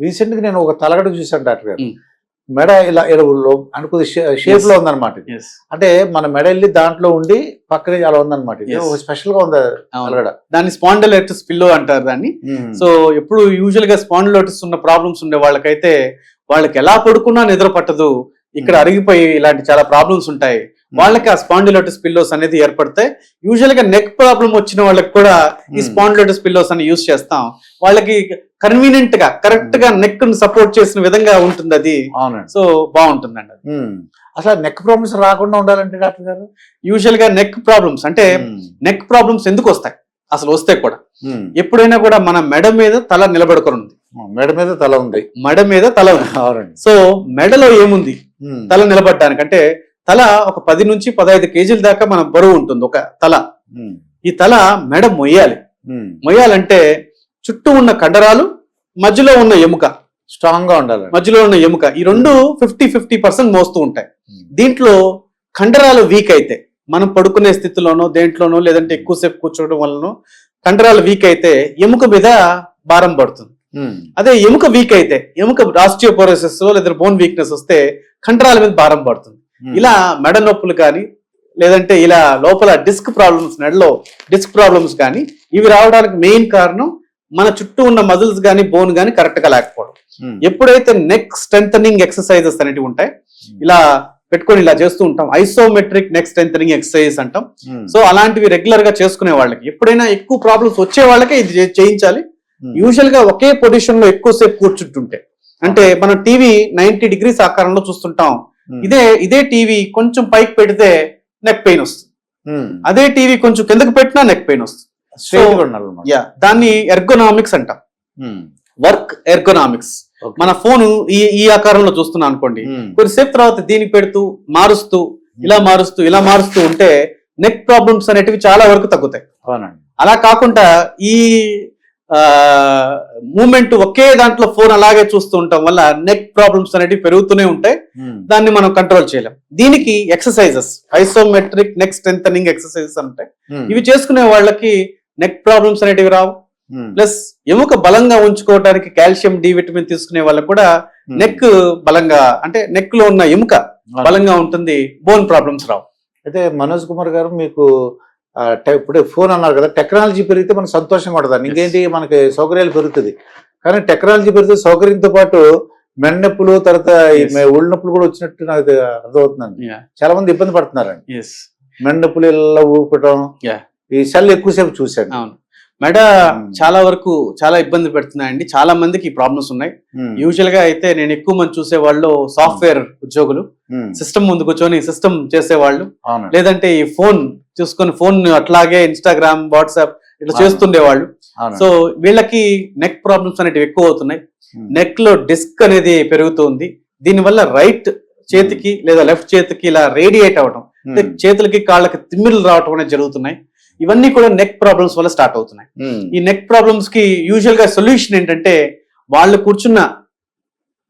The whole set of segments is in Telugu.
రీసెంట్గా నేను ఒక తలగడ చూశాను డాక్టర్ గారు. మెడ ఇలా ఇలా లో- అనుకుది షేప్లో ఉందన్నమాట. అంటే మన మెడ వెళ్ళి దాంట్లో ఉండి పక్కనే అలా ఉందన్నమాట స్పెషల్గా ఉంది అవును. తలగడ దాన్ని స్పాండలైటిస్ పిల్లో అంటారు దాన్ని. సో ఎప్పుడు యూజువల్గా స్పాండిలోటిస్ ఉన్న ప్రాబ్లమ్స్ ఉండే వాళ్ళకైతే వాళ్ళకి ఎలా పడుకున్నా నిద్ర పట్టదు ఇక్కడ. అరిగిపోయి ఇలాంటి చాలా ప్రాబ్లమ్స్ ఉంటాయి వాళ్ళకి ఆ స్పాండిలోటిస్ పిల్లోస్ అనేది ఏర్పడతాయి. యూజువల్గా నెక్ ప్రాబ్లం వచ్చిన వాళ్ళకి కూడా ఈ. స్పాండిలోటిస్ పిల్లోస్ అని యూజ్ చేస్తాం. వాళ్ళకి కన్వీనియంట్గా కరెక్ట్గా నెక్ను సపోర్ట్ చేసిన విధంగా ఉంటుంది అది. సో బాగుంటుందండి అది. మ్. అసలు నెక్ ప్రాబ్లమ్స్ రాకుండా ఉండాలంటే డాక్టర్ గారు? యూజువల్గా నెక్ ప్రాబ్లమ్స్ అంటే. నెక్ ప్రాబ్లమ్స్ ఎందుకు వస్తాయి? అసలు వస్తే కూడా. ఎప్పుడైనా కూడా మన మెడ మీద తల నిలబడుకొని ఉంది మెడ మీద తల ఉంది. మెడ మీద తల ఉంది. సో మెడలో ఏముంది. తల నిలబడడానికి. అంటే తల ఒక పది నుంచి పదహైదు కేజీల దాకా మన బరువు ఉంటుంది ఒక తల. ఈ తల మెడ మొయ్యాలి. మొయ్యాలంటే చుట్టూ ఉన్న కండరాలు మధ్యలో ఉన్న ఎముక స్ట్రాంగ్గా ఉండాలండి మధ్యలో ఉన్న ఎముక ఈ రెండు ఫిఫ్టీ ఫిఫ్టీ పర్సెంట్ మోస్తూ ఉంటాయి. దీంట్లో కండరాలు వీక్ అయితే మనం పడుకునే స్థితిలోనో దేంట్లోనో లేదంటే ఎక్కువసేపు కూర్చోవడం వలనో కండరాలు వీక్ అయితే ఎముక మీద భారం పడుతుంది. అదే ఎముక వీక్ అయితే ఎముక రాస్టియోపోరోసిస్ లేదా బోన్ వీక్నెస్ వస్తే కండరాల మీద భారం పడుతుంది. ఇలా మెడ నొప్పులు కానీ లేదంటే ఇలా లోపల డిస్క్ ప్రాబ్లమ్స్ మెడలో డిస్క్ ప్రాబ్లమ్స్ కానీ ఇవి రావడానికి మెయిన్ కారణం మన చుట్టూ ఉన్న మజిల్స్ కానీ బోన్ కానీ కరెక్ట్గా లేకపోవడం మ్. ఎప్పుడైతే నెక్ స్ట్రెంథనింగ్ ఎక్సర్సైజెస్ అనేవి ఉంటాయి ఇలా పెట్టుకొని ఇలా చేస్తూ ఉంటాం ఐసోమెట్రిక్ నెక్ స్ట్రెంథనింగ్ ఎక్సర్సైజ్ అంటాం. సో అలాంటివి రెగ్యులర్గా చేసుకునే వాళ్ళకి ఎప్పుడైనా ఎక్కువ ప్రాబ్లమ్స్ వచ్చే వాళ్ళకే ఇది చేయించాలి. యూజువల్గా ఒకే పొజిషన్లో ఎక్కువసేపు కూర్చుంటుంటే అంటే మనం టీవీ నైన్టీ డిగ్రీస్ ఆకారంలో చూస్తుంటాం. ఇదే ఇదే టీవీ కొంచెం పైకి పెడితే నెక్ పెయిన్ వస్తుంది. మ్. అదే టీవీ కొంచెం కిందకి పెట్టినా నెక్ పెయిన్ వస్తుంది. యా దాన్ని ఎర్గోనామిక్స్ అంటాం. Work ergonomics. మన ఫోన్ ఈ ఈ ఆకారంలో చూస్తున్నా అనుకోండి మ్. కొద్దిసేపు తర్వాత దీనికి పెడుతూ మారుస్తూ ఇలా మారుస్తూ ఇలా మారుస్తూ ఉంటే నెక్ ప్రాబ్లమ్స్ అనేటివి చాలా వరకు తగ్గుతాయి. అలా కాకుండా ఈ మూమెంట్ ఒకే దాంట్లో ఫోన్ అలాగే చూస్తూ ఉండటం వల్ల నెక్ ప్రాబ్లమ్స్ అనేటివి పెరుగుతూనే ఉంటాయి మ్. దాన్ని మనం కంట్రోల్ చేయలేం దీనికి exercises isometric neck strengthening exercises ఉంటాయి మ్. ఇవి చేసుకునే వాళ్ళకి నెక్ ప్రాబ్లమ్స్ అనేటివి రావు మ్. ప్లస్ ఎముక బలంగా ఉంచుకోవడానికి కాల్షియం డి విటమిన్ తీసుకునే వాళ్ళకి కూడా. నెక్ బలంగా అంటే నెక్లో ఉన్న ఎముక. బలంగా ఉంటుంది బోన్ ప్రాబ్లమ్స్ రావు అయితే మనోజ్ కుమార్ గారు మీకు ఇప్పుడే ఫోన్ అన్నారు కదా టెక్నాలజీ పెరిగితే మనకు సంతోషంగా ఉంటుంది. ఇంకేంటి మనకి సౌకర్యాలు పెరుగుతుంది కానీ టెక్నాలజీ పెరిగితే సౌకర్యంతో పాటు మెడ నొప్పులు తర్వాత ఈ Yes. మె- ఒళ్ళు నొప్పులు కూడా వచ్చినట్టు నాకు అర్థమవుతుందండి. చాలా మంది ఇబ్బంది పడుతున్నారండి. నొప్పులు ఇలా ఊపటం. ఈ సెల్ ఎక్కువసేపు చూశాను. అవును. మెడ Hmm. చాలా వరకు చాలా ఇబ్బంది పెడుతున్నాయండి. చాలా మందికి ఈ ప్రాబ్లమ్స్ ఉన్నాయి. యూజువల్గా అయితే నేను ఎక్కువ మంది చూసే వాళ్ళు సాఫ్ట్వేర్ ఉద్యోగులు. ఉమ్, సిస్టమ్ ముందు కూర్చొని సిస్టమ్ చేసేవాళ్ళు. లేదంటే ఈ ఫోన్ చూసుకొని ఫోన్ అట్లాగే ఇన్స్టాగ్రామ్ వాట్సాప్ ఇట్లా. చేస్తుండేవాళ్ళు. సో వీళ్ళకి నెక్ ప్రాబ్లమ్స్ అనేటివి ఎక్కువ అవుతున్నాయి. నెక్లో డిస్క్ అనేది పెరుగుతుంది. దీనివల్ల రైట్ చేతికి లేదా లెఫ్ట్ చేతికి ఇలా రేడియేట్ అవడం చేతులకి కాళ్ళకి తిమ్మిర్లు రావటం అనేది జరుగుతున్నాయి. ఇవన్నీ కూడా నెక్ ప్రాబ్లమ్స్ వల్ల స్టార్ట్ అవుతున్నాయి. ఉమ్, ఈ నెక్ ప్రాబ్లమ్స్కి యూజువల్గా సొల్యూషన్ ఏంటంటే వాళ్ళు కూర్చున్న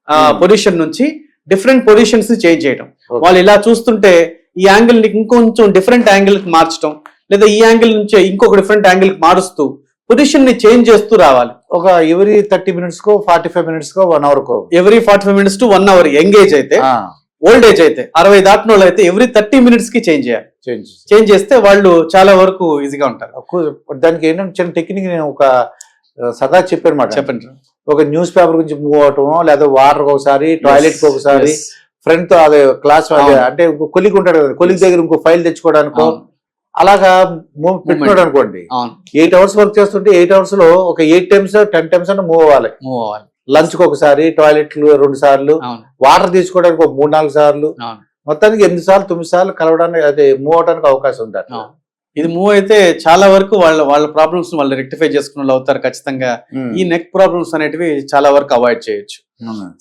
Hmm. పొజిషన్ నుంచి డిఫరెంట్ పొజిషన్స్ని చేంజ్ చేయడం. వాళ్ళు ఇలా చూస్తుంటే ఈ యాంగిల్ని ఇంకొంచెం డిఫరెంట్ యాంగిల్కి మార్చడం లేదా ఈ యాంగిల్ నుంచి ఇంకొక డిఫరెంట్ యాంగిల్కి మారుస్తూ పొజిషన్ని చేంజ్ చేస్తూ రావాలి. ఒక ఎవరీ థర్టీ మినిట్స్ కో ఫార్టీ ఫైవ్ మినిట్స్ కో one hour co. Every forty five minutes to one hour young age అయితే ఓల్డ్ ఏజ్ అయితే అరవై దాటిన వాళ్ళు అయితే ఎవ్రీ థర్టీ మినిట్స్కి చేంజ్ చేయాలి. చేంజ్ చేసి. చేంజ్ చేస్తే వాళ్ళు చాలా వరకు ఈజీగా ఉంటారు. దానికి ఏంటంటే చిన్న టెక్నిక్ నేను ఒక సదా చెప్పాను మాట. చెప్పండి. ఒక న్యూస్ పేపర్ గురించి మూవ్ అవటం లేదా వాటర్ ఒకసారి టాయిలెట్కి ఒకసారి Yes. ఫ్రెండ్తో అదే క్లాస్. అంటే కొలిగ్ ఉంటాడు కదా కొలిగ్ దగ్గర ఇంకో ఫైల్ తెచ్చుకోవడానికో. అలాగా మూవ్ పెట్టుకున్నాడు అనుకోండి. ఎయిట్ అవర్స్ వర్క్ చేస్తుంటే ఎయిట్ అవర్స్లో ఒక ఎయిట్ టైమ్స్ టెన్ టైమ్స్ అన్న మూవ్ అవ్వాలి. మూవ్ అవ్వాలి. లంచ్కి ఒకసారి టాయిలెట్ రెండు సార్లు వాటర్ తీసుకోవడానికి ఒక మూడు నాలుగు సార్లు మొత్తానికి ఎనిమిది సార్లు తొమ్మిది సార్లు కలవడానికి అదే మూవ్ అవడానికి అవకాశం ఉంది అట్లా. ఇది మూవ్ అయితే చాలా వరకు వాళ్ళ వాళ్ళ ప్రాబ్లమ్స్ వాళ్ళు రెక్టిఫై చేసుకున్న అవుతారు ఖచ్చితంగా. ఈ నెక్ ప్రాబ్లమ్స్ అనేటివి చాలా వరకు అవాయిడ్ చేయొచ్చు.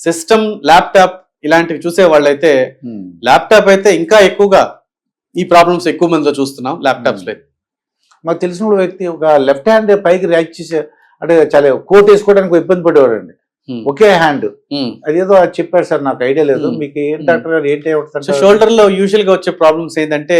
సిస్టమ్ ల్యాప్టాప్ ఇలాంటివి చూసే వాళ్ళైతే. ల్యాప్టాప్ అయితే ఇంకా ఎక్కువగా ఈ ప్రాబ్లమ్స్ ఎక్కువ మందిలో చూస్తున్నాం ల్యాప్టాప్స్లో మాకు తెలిసిన వ్యక్తి ఒక లెఫ్ట్ హ్యాండ్ పైకి ర్యాక్ చేసే అంటే చాలా కోట్ వేసుకోవడానికి ఇబ్బంది పడేవాడు అండి. ఒకే హ్యాండ్. అదేదో అది చెప్పారు సార్ నాకు ఐడియా లేదు. మీకు ఏం. డాక్టర్ గారు ఏంటి షోల్డర్లో యూజువల్గా వచ్చే ప్రాబ్లమ్స్ ఏంటంటే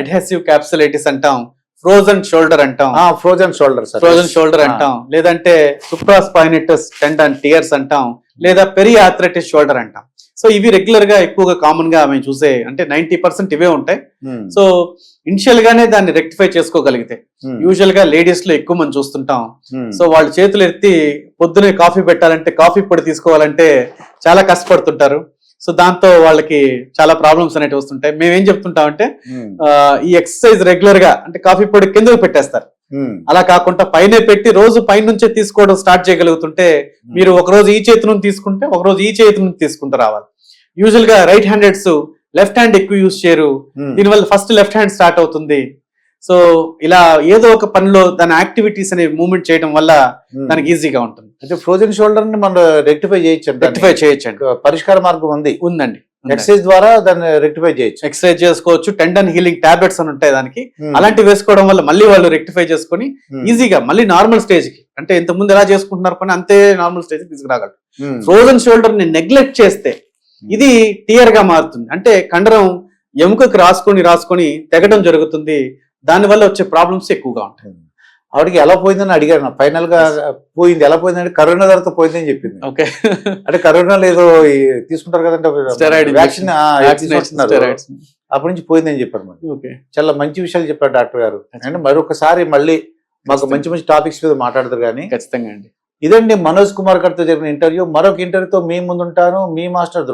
అడ్హెసివ్ క్యాప్సులైటిస్ అంటాం ఫ్రోజన్ షోల్డర్ అంటాం. Frozen shoulder sir. Frozen shoulder అంటాం. లేదంటే సుప్రాస్పైనిటస్ టెండన్ టియర్స్ అంటాం. లేదా పెరి ఆథరైటిస్ షోల్డర్ అంటాం. సో ఇవి రెగ్యులర్గా ఎక్కువగా కామన్గా మేము చూసే అంటే నైన్టీ పర్సెంట్ ఇవే ఉంటాయి. ఉమ్, సో ఇనిషియల్ గానే దాన్ని రెక్టిఫై చేసుకోగలిగితే. యూజువల్గా లేడీస్లో ఎక్కువ మంది చూస్తుంటాం. ఉమ్, సో వాళ్ళు చేతులు ఎత్తి పొద్దునే కాఫీ పెట్టాలంటే కాఫీ పొడి తీసుకోవాలంటే చాలా కష్టపడుతుంటారు. సో దాంతో వాళ్ళకి చాలా ప్రాబ్లమ్స్ అనేవి వస్తుంటాయి. మేము ఏం చెప్తుంటాం అంటే ఈ ఎక్సర్సైజ్ రెగ్యులర్గా అంటే కాఫీ పొడి కిందకు పెట్టేస్తారు. అలా కాకుండా పైన పెట్టి రోజు పైన నుంచే తీసుకోవడం స్టార్ట్ చేయగలుగుతుంటే మీరు ఒక రోజు ఈ చేతి నుంచి తీసుకుంటే ఒక రోజు ఈ చేతి నుంచి తీసుకుంటూ రావాలి. యూజువల్గా రైట్ హ్యాండెడ్స్ లెఫ్ట్ హ్యాండ్ ఎక్కువ యూజ్ చేయరు. దీనివల్ల ఫస్ట్ లెఫ్ట్ హ్యాండ్ స్టార్ట్ అవుతుంది. సో ఇలా ఏదో ఒక పనిలో దాని యాక్టివిటీస్ అనే మూవ్మెంట్ చేయడం వల్ల. దానికి ఈజీగా ఉంటుంది. అంటే ఫ్రోజన్ షోల్డర్ని మనం రెక్టిఫై చేయొచ్చు రెక్టిఫై చేయొచ్చండి. పరిష్కార మార్గం ఉంది. ఉందండి. ఎక్సర్సైజ్ ద్వారా దాన్ని రెక్టిఫై చేయొచ్చు. ఎక్సర్సైజ్ చేసుకోవచ్చు. టెండన్ హీలింగ్ టాబ్లెట్స్ అని ఉంటాయి దానికి. ఉమ్, అలాంటివి వేసుకోవడం వల్ల మళ్ళీ వాళ్ళు రెక్టిఫై చేసుకొని ఉమ్, ఈజీగా మళ్ళీ నార్మల్ స్టేజ్కి. అంటే ఇంత ముందు ఎలా చేసుకుంటున్నారు పని అంతే నార్మల్ స్టేజ్కి తీసుకురాగలరు. ఫ్రోజన్ షోల్డర్ని నెగ్లెక్ట్ చేస్తే ఇది టియర్గా మారుతుంది. అంటే కండరం ఎముకకి రాసుకొని రాసుకొని తెగడం జరుగుతుంది. దాని వల్ల వచ్చే ప్రాబ్లమ్స్ ఎక్కువగా ఉంటాయి. ఆవిడకి ఎలా పోయిందని అడిగాను ఫైనల్గా పోయింది. ఎలా పోయిందంటే కరోనా తర్వాత పోయిందని చెప్పింది. ఓకే. అంటే కరోనా లేదో ఈ తీసుకుంటారు కదంటే వ్యాక్సిన్. అప్పటి నుంచి పోయిందని చెప్పారు మరి. ఓకే. చాలా మంచి విషయాలు చెప్పారు డాక్టర్ గారు. అంటే మరొకసారి మళ్ళీ మాకు మంచి మంచి టాపిక్స్ మీద మాట్లాడతారు కానీ ఖచ్చితంగా అండి. ఇదండి మనోజ్ కుమార్ గారితో జరిగిన ఇంటర్వ్యూ. మరొక ఇంటర్వ్యూతో మీ ముందుంటాను. మీ మాస్టర్